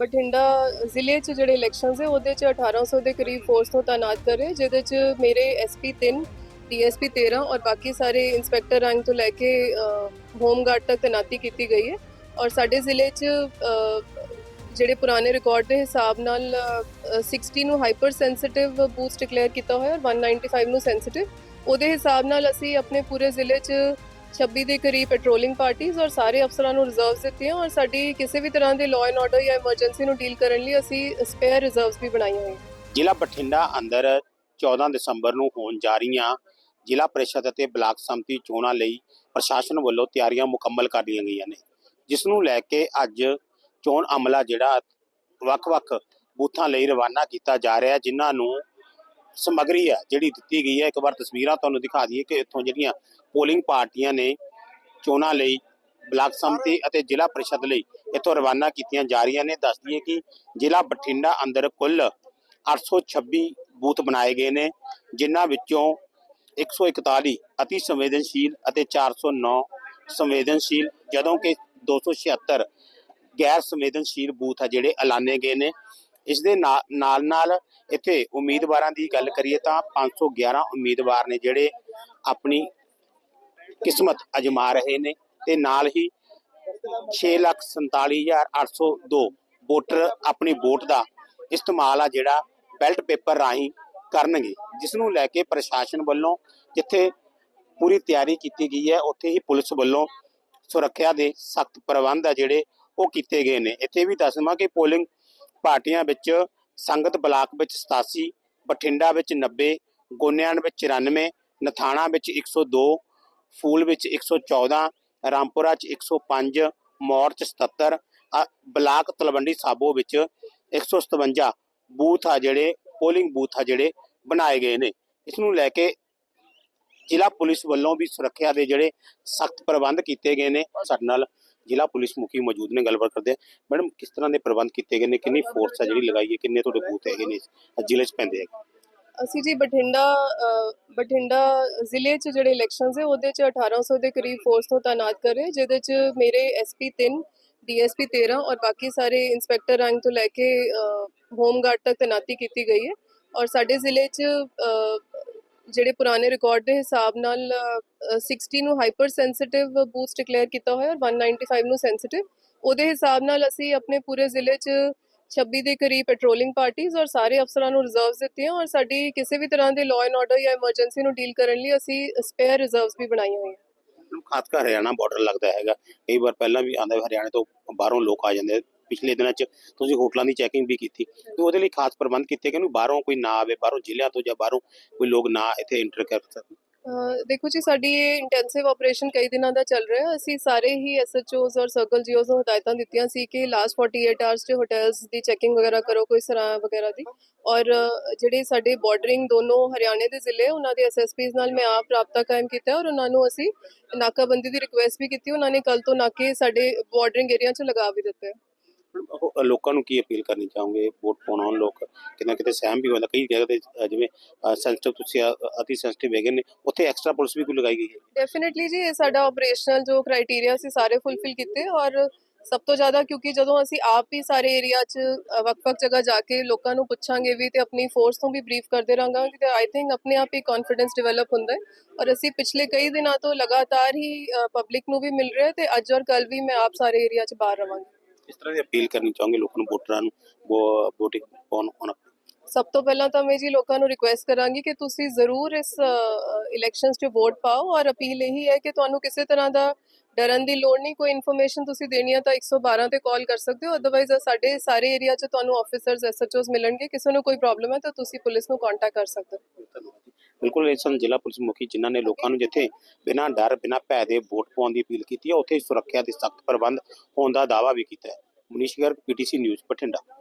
ਬਠਿੰਡਾ ਜ਼ਿਲ੍ਹੇ 'ਚ ਜਿਹੜੇ ਇਲੈਕਸ਼ਨਸ ਹੈ ਉਹਦੇ 'ਚ 1800 ਦੇ ਕਰੀਬ ਫੋਰਸ ਨੂੰ ਤਾਇਨਾਤ ਕਰ ਰਹੇ ਜਿਹਦੇ 'ਚ ਮੇਰੇ ਐਸਪੀ 3 ਡੀਐਸਪੀ 13 ਔਰ ਬਾਕੀ ਸਾਰੇ ਇੰਸਪੈਕਟਰ ਰੈਂਕ ਤੋਂ ਲੈ ਕੇ ਹੋਮ ਗਾਰਡ ਤੱਕ ਤੈਨਾਤੀ ਕੀਤੀ ਗਈ ਹੈ। ਔਰ ਸਾਡੇ ਜ਼ਿਲ੍ਹੇ 'ਚ ਜਿਹੜੇ ਪੁਰਾਣੇ ਰਿਕਾਰਡ ਦੇ ਹਿਸਾਬ ਨਾਲ ਅ, 60 ਨੂੰ ਹਾਈਪਰ ਸੈਂਸਿਟਿਵ ਬੂਸਟ ਡਿਕਲੇਅਰ ਕੀਤਾ ਹੋਇਆ ਔਰ 195 ਨੂੰ ਸੈਂਸਿਟਿਵ ਉਹਦੇ ਹਿਸਾਬ ਨਾਲ ਅਸੀਂ ਆਪਣੇ ਪੂਰੇ ਜ਼ਿਲ੍ਹੇ 'ਚ 26 ਦੇ ਕਰੀਬ ਪੈਟਰੋਲਿੰਗ ਪਾਰਟੀਆਂ ਔਰ ਸਾਰੇ ਅਫਸਰਾਂ ਨੂੰ ਰਿਜ਼ਰਵਸ ਦਿੱਤੀਆਂ ਔਰ ਸਾਡੀ ਕਿਸੇ ਵੀ ਤਰ੍ਹਾਂ ਦੇ ਲਾਅ ਐਂਡ ਆਰਡਰ ਜਾਂ ਐਮਰਜੈਂਸੀ ਨੂੰ ਡੀਲ ਕਰਨ ਲਈ ਅਸੀਂ ਸਪੇਅਰ ਰਿਜ਼ਰਵਸ ਵੀ ਬਣਾਈਆਂ ਹੋਈਆਂ। ਜ਼ਿਲ੍ਹਾ ਬਠਿੰਡਾ ਅੰਦਰ 14 ਦਸੰਬਰ ਨੂੰ ਹੋਣ ਜਾ ਰਹੀਆਂ। ਜ਼ਿਲ੍ਹਾ ਪ੍ਰੀਸ਼ਦ ਅਤੇ ਬਲਾਕ ਸੰਮਤੀ ਚੋਣਾਂ ਲਈ ਪ੍ਰਸ਼ਾਸਨ ਵੱਲੋਂ ਤਿਆਰੀਆਂ ਮੁਕੰਮਲ ਕਰ ਲਈਆਂ ਗਈਆਂ ਨੇ। ਜਿਸ ਨੂੰ ਲੈ ਕੇ ਅੱਜ ਚੋਣ ਅਮਲਾ ਜਿਹੜਾ ਵੱਖ-ਵੱਖ ਬੂਥਾਂ ਲਈ ਰਵਾਨਾ ਕੀਤਾ ਜਾ ਰਿਹਾ, ਜਿਨ੍ਹਾਂ ਨੂੰ ਸਮਗਰੀ ਹੈ ਜਿਹੜੀ ਦਿੱਤੀ ਗਈ ਹੈ। ਇੱਕ ਵਾਰ ਤਸਵੀਰਾਂ ਤੁਹਾਨੂੰ ਦਿਖਾ ਦਈਏ ਕਿ ਇੱਥੋਂ ਜਿਹੜੀਆਂ ਪੋਲਿੰਗ ਪਾਰਟੀਆਂ ਨੇ ਚੋਣਾਂ ਲਈ, ਬਲਾਕ ਸੰਮਤੀ ਅਤੇ ਜ਼ਿਲ੍ਹਾ ਪ੍ਰੀਸ਼ਦ ਲਈ ਇੱਥੋਂ ਰਵਾਨਾ ਕੀਤੀਆਂ ਜਾ ਰਹੀਆਂ ਨੇ। ਦੱਸ ਦਈਏ ਕਿ ਜ਼ਿਲ੍ਹਾ ਬਠਿੰਡਾ ਅੰਦਰ ਕੁੱਲ 826 ਬੂਥ ਬਣਾਏ ਗਏ ਨੇ, ਜਿਨ੍ਹਾਂ ਵਿੱਚੋਂ 141 ਅਤੀ ਸੰਵੇਦਨਸ਼ੀਲ ਅਤੇ 409 ਸੰਵੇਦਨਸ਼ੀਲ, ਜਦੋਂ ਕਿ 276 ਗੈਰ ਸੰਵੇਦਨਸ਼ੀਲ ਬੂਥ ਆ ਜਿਹੜੇ ਐਲਾਨੇ ਗਏ ਨੇ। ਇਸ ਦੇ ਨਾਲ ਨਾਲ ਇੱਥੇ ਉਮੀਦਵਾਰਾਂ ਦੀ ਗੱਲ ਕਰੀਏ ਤਾਂ 511 ਉਮੀਦਵਾਰ ਨੇ ਜਿਹੜੇ ਆਪਣੀ ਕਿਸਮਤ ਅਜਮਾ ਰਹੇ ਨੇ ਤੇ ਨਾਲ ਹੀ 647802 ਵੋਟਰ ਆਪਣੀ ਵੋਟ ਦਾ ਇਸਤੇਮਾਲ ਆ ਜਿਹੜਾ ਬੈਲਟ ਪੇਪਰ ਰਾਹੀਂ ਕਰਨਗੇ, ਜਿਸ ਨੂੰ ਲੈ ਕੇ ਪ੍ਰਸ਼ਾਸਨ ਵੱਲੋਂ ਜਿੱਥੇ ਪੂਰੀ ਤਿਆਰੀ ਕੀਤੀ ਗਈ ਹੈ, ਉੱਥੇ ਹੀ ਪੁਲਿਸ ਵੱਲੋਂ ਸੁਰੱਖਿਆ ਦੇ ਸਖਤ ਪ੍ਰਬੰਧ ਆ ਜਿਹੜੇ ਉਹ ਕੀਤੇ ਗਏ ਨੇ। ਇੱਥੇ ਵੀ ਦੱਸਵਾਂ ਕਿ ਪੋਲਿੰਗ ਪਾਰਟੀਆਂ ਵਿੱਚ ਸੰਗਤ ਬਲਾਕ ਵਿੱਚ 87 ਬਠਿੰਡਾ ਵਿੱਚ 90 ਗੋਨਿਆਣ ਵਿੱਚ 94 ਨਥਾਣਾ ਵਿੱਚ 102 ਫੂਲ ਵਿੱਚ 114 ਰਾਮਪੁਰਾ ਚ 105 ਮੌੜ ਚ 77 ਬਲਾਕ ਤਲਵੰਡੀ ਸਾਬੋ ਵਿੱਚ 157 ਬੂਥ ਆ ਜਿਹੜੇ ਪੋਲਿੰਗ ਬੂਥ ਆ ਜਿਹੜੇ ਬਣਾਏ ਗਏ ਨੇ। ਇਸ ਨੂੰ ਲੈ ਕੇ ਜ਼ਿਲ੍ਹਾ ਪੁਲਿਸ ਵੱਲੋਂ ਵੀ ਸੁਰੱਖਿਆ ਦੇ ਜਿਹੜੇ ਸਖਤ ਪ੍ਰਬੰਧ ਕੀਤੇ ਗਏ ਨੇ ਸਾਡੇ ਨਾਲ ਜ਼ਿਲ੍ਹਾ ਪੁਲਿਸ ਮੁਖੀ ਮੌਜੂਦ ਨੇ ਗੱਲਬਾਤ ਕਰਦੇ ਆ ਮੈਡਮ ਕਿਸ ਤਰ੍ਹਾਂ ਦੇ ਪ੍ਰਬੰਧ ਕੀਤੇ ਗਏ ਨੇ? ਕਿੰਨੀ ਫੋਰਸ ਆ ਜਿਹੜੀ ਲਗਾਈ ਹੈ? ਕਿੰਨੇ ਤੁਹਾਡੇ ਬੂਥ ਹੈਗੇ ਨੇ ਜ਼ਿਲ੍ਹੇ 'ਚ ਪੈਂਦੇ ਆ ਅਸੀਂ ਜੀ ਬਠਿੰਡਾ ਅ, ਬਠਿੰਡਾ ਜ਼ਿਲ੍ਹੇ 'ਚ ਜਿਹੜੇ ਇਲੈਕਸ਼ਨਸ ਹੈ ਉਹਦੇ 'ਚ 1800 ਦੇ ਕਰੀਬ ਫੋਰਸ ਨੂੰ ਤਾਇਨਾਤ ਕਰ ਰਹੇ ਜਿਹਦੇ 'ਚ ਮੇਰੇ ਐਸਪੀ 3 ਡੀਐਸਪੀ 13 ਔਰ ਬਾਕੀ ਸਾਰੇ ਇੰਸਪੈਕਟਰ ਰੈਂਕ ਤੋਂ ਲੈ ਕੇ ਹੋਮ ਗਾਰਡ ਤੱਕ ਤੈਨਾਤੀ ਕੀਤੀ ਗਈ ਹੈ। ਔਰ ਸਾਡੇ ਜ਼ਿਲ੍ਹੇ 'ਚ ਜਿਹੜੇ ਪੁਰਾਣੇ ਰਿਕਾਰਡ ਦੇ ਹਿਸਾਬ ਨਾਲ ਅ, 60 ਨੂੰ ਹਾਈਪਰ ਸੈਂਸਿਟਿਵ ਬੂਥ ਡਿਕਲੇਅਰ ਕੀਤਾ ਹੋਇਆ ਔਰ 195 ਨੂੰ ਸੈਂਸਿਟਿਵ ਉਹਦੇ ਹਿਸਾਬ ਨਾਲ ਅਸੀਂ ਆਪਣੇ ਪੂਰੇ ਜ਼ਿਲ੍ਹੇ 'ਚ 26 ਦੇ ਕਰੀਬ ਪੈਟਰੋਲਿੰਗ ਪਾਰਟੀਆਂ ਔਰ ਸਾਰੇ ਅਫਸਰਾਂ ਨੂੰ ਰਿਜ਼ਰਵਸ ਦਿੱਤੀਆਂ ਔਰ ਸਾਡੀ ਕਿਸੇ ਵੀ ਤਰ੍ਹਾਂ ਦੇ ਲਾਅ ਐਂਡ ਆਰਡਰ ਜਾਂ ਐਮਰਜੈਂਸੀ ਨੂੰ ਡੀਲ ਕਰਨ ਲਈ ਅਸੀਂ ਸਪੇਅਰ ਰਿਜ਼ਰਵਸ ਵੀ ਬਣਾਈਆਂ ਹੋਈਆਂ ਮੈਨੂੰ ਖਾਸ ਕਰ ਹਰਿਆਣਾ ਬਾਰਡਰ ਲੱਗਦਾ ਹੈਗਾ ਕਈ ਵਾਰ ਪਹਿਲਾਂ ਵੀ ਆਂਦਾ ਹਰਿਆਣੇ ਤੋਂ ਬਾਹਰੋਂ ਲੋਕ ਆ ਜਾਂਦੇ ਆ। ਪਿਛਲੇ ਦਿਨਾਂ 'ਚ ਤੁਸੀਂ ਹੋਟਲਾਂ ਦੀ ਚੈਕਿੰਗ ਵੀ ਕੀਤੀ ਤੇ ਉਹਦੇ ਲਈ ਖਾਸ ਪ੍ਰਬੰਧ ਕੀਤੇ ਗਏ ਨੂੰ ਬਾਹਰੋਂ ਕੋਈ ਨਾ ਆਵੇ, ਬਾਹਰੋਂ ਜ਼ਿਲ੍ਹਿਆਂ ਤੋਂ ਜਾਂ ਬਾਹਰੋਂ ਕੋਈ ਲੋਕ ਨਾ ਇੱਥੇ ਇੰਟਰ ਕਰ ਸਕਣ। ਦੇਖੋ ਜੀ, ਸਾਡੀ ਇਹ ਇੰਟੈਂਸਿਵ ਆਪਰੇਸ਼ਨ ਕਈ ਦਿਨਾਂ ਦਾ ਚੱਲ ਰਿਹਾ ਅਸੀਂ ਸਾਰੇ ਹੀ ਐਸਐਚਓਜ਼ ਔਰ ਸਰਕਲ ਜੀਓਜ਼ ਨੂੰ ਹਦਾਇਤਾਂ ਦਿੱਤੀਆਂ ਸੀ ਕਿ ਲਾਸਟ 48 ਆਵਰਸ 'ਚ ਹੋਟਲਸ ਦੀ ਚੈਕਿੰਗ ਵਗੈਰਾ ਕਰੋ, ਕੋਈ ਸਰਾਂ ਵਗੈਰਾ ਦੀ। ਔਰ ਜਿਹੜੇ ਸਾਡੇ ਬਾਰਡਰਿੰਗ ਦੋਨੋਂ ਹਰਿਆਣੇ ਦੇ ਜ਼ਿਲ੍ਹੇ, ਉਹਨਾਂ ਦੇ ਐਸਐਸਪੀਜ਼ ਨਾਲ ਮੈਂ ਆਪ ਰਾਬਤਾ ਕਾਇਮ ਕੀਤਾ ਔਰ ਉਹਨਾਂ ਨੂੰ ਅਸੀਂ ਨਾਕਾਬੰਦੀ ਦੀ ਰਿਕੁਐਸਟ ਵੀ ਕੀਤੀ। ਉਹਨਾਂ ਨੇ ਕੱਲ ਤੋਂ ਨਾਕੇ ਸਾਡੇ ਬਾਰਡਰਿੰਗ ਏਰੀਆ 'ਚ ਲਗਾ ਵੀ ਦਿੱਤੇ। ਉਹ ਲੋਕਾਂ ਨੂੰ ਕੀ ਅਪੀਲ ਕਰਨੀ ਚਾਹੋਗੇ? ਵੋਟ ਪਾਉਣ ਆਉਣ ਲੋਕ ਕਿਤੇ ਕਿਤੇ ਸਹਿਮ ਵੀ ਹੁੰਦਾ ਕਈ ਜਗ੍ਹਾ ਤੇ ਅ, ਜਿਵੇਂ ਸੈਂਸਿਟਿਵ ਤੁਸੀਂ ਅ, ਅਤੀ ਸੈਂਸਿਟਿਵ ਹੈਗੇ ਨੇ ਉੱਥੇ ਐਕਸਟਰਾ ਪੁਲਿਸ ਵੀ ਕੋਈ ਲਗਾਈ ਗਈ ਹੈ। ਡੈਫੀਨਿਟਲੀ ਜੀ ਇਹ ਸਾਡਾ ਆਪਰੇਸ਼ਨਲ ਜੋ ਕ੍ਰਾਈਟੇਰੀਆ ਸੀ ਸਾਰੇ ਫੁੱਲਫਿਲ ਕੀਤੇ ਔਰ ਸਭ ਤੋਂ ਜ਼ਿਆਦਾ ਕਿਉਂਕਿ ਜਦੋਂ ਅਸੀਂ ਆਪ ਹੀ ਸਾਰੇ ਏਰੀਆ 'ਚ ਅ, ਵੱਖ-ਵੱਖ ਜਗ੍ਹਾ ਜਾ ਕੇ ਲੋਕਾਂ ਨੂੰ ਪੁੱਛਾਂਗੇ ਵੀ ਤੇ ਆਪਣੀ ਫੋਰਸ ਨੂੰ ਵੀ ਬਰੀਫ ਕਰਦੇ ਰਹਾਂਗੇ ਤੇ ਆਈ ਥਿੰਕ ਆਪਣੇ ਆਪ ਹੀ ਕੌਨਫੀਡੈਂਸ ਡਿਵੈਲਪ ਹੁੰਦਾ ਹੈ ਔਰ ਅਸੀਂ ਪਿਛਲੇ ਕਈ ਦਿਨਾਂ ਤੋਂ ਲਗਾਤਾਰ ਹੀ ਪਬਲਿਕ ਨੂੰ ਵੀ ਮਿਲ ਰਿਹਾ ਹੈ ਤੇ ਅੱਜ ਔਰ ਕੱਲ ਵੀ ਮੈਂ ਆਪ ਸਾਰੇ ਏਰੀਆ 'ਚ ਬਾਹਰ ਰਵਾਂਗੀ ਇਸ ਤਰ੍ਹਾਂ ਦੀ ਅਪੀਲ ਕਰਨੀ ਚਾਹੋਗੇ ਲੋਕਾਂ ਨੂੰ ਵੋਟਰਾਂ ਨੂੰ ਵੋਟਿੰਗ ਪਾਉਣ ਆਉਣ ਸਭ ਤੋਂ ਪਹਿਲਾਂ ਤਾਂ ਮੈਂ ਜੀ ਲੋਕਾਂ ਨੂੰ ਰਿਕੁਐਸਟ ਕਰਾਂਗੀ ਕਿ ਤੁਸੀਂ ਜ਼ਰੂਰ ਇਸ ਇਲੈਕਸ਼ਨਸ 'ਚ ਵੋਟ ਪਾਓ ਔਰ ਅਪੀਲ ਇਹੀ ਹੈ ਕਿ ਤੁਹਾਨੂੰ ਕਿਸੇ ਤਰ੍ਹਾਂ ਦਾ ਡਰਨ ਦੀ ਲੋੜ ਨਹੀਂ ਕੋਈ ਇਨਫੋਰਮੇਸ਼ਨ ਤੁਸੀਂ ਦੇਣੀ ਹੈ ਤਾਂ 112 ਤੇ ਕਾਲ ਕਰ ਸਕਦੇ ਹੋ ਅਦਰਵਾਈਜ਼ ਸਾਡੇ ਸਾਰੇ ਏਰੀਆ 'ਚ ਤੁਹਾਨੂੰ ਆਫੀਸਰਸ ਐਸਐਚਓਸ ਮਿਲਣਗੇ ਕਿਸੇ ਨੂੰ ਕੋਈ ਪ੍ਰੋਬਲਮ ਹੈ ਤਾਂ ਤੁਸੀਂ ਪੁਲਿਸ ਨੂੰ ਕੰਟੈਕਟ ਕਰ ਸਕਦੇ ਹੋ। ਬਿਲਕੁਲ ਇਹ ਸਨ ਜ਼ਿਲ੍ਹਾ ਪੁਲਿਸ ਮੁਖੀ ਜਿਨ੍ਹਾਂ ਨੇ ਲੋਕਾਂ ਨੂੰ ਜਿੱਥੇ ਬਿਨਾਂ ਡਰ ਬਿਨਾਂ ਭੈ ਦੇ ਵੋਟ ਪਾਉਣ ਦੀ ਅਪੀਲ ਕੀਤੀ ਹੈ ਉੱਥੇ ਸੁਰੱਖਿਆ ਦੇ ਸਖਤ ਪ੍ਰਬੰਧ ਹੋਣ ਦਾ ਦਾਅਵਾ ਵੀ ਕੀਤਾ ਹੈ। Manish Garg PTC news Bathinda.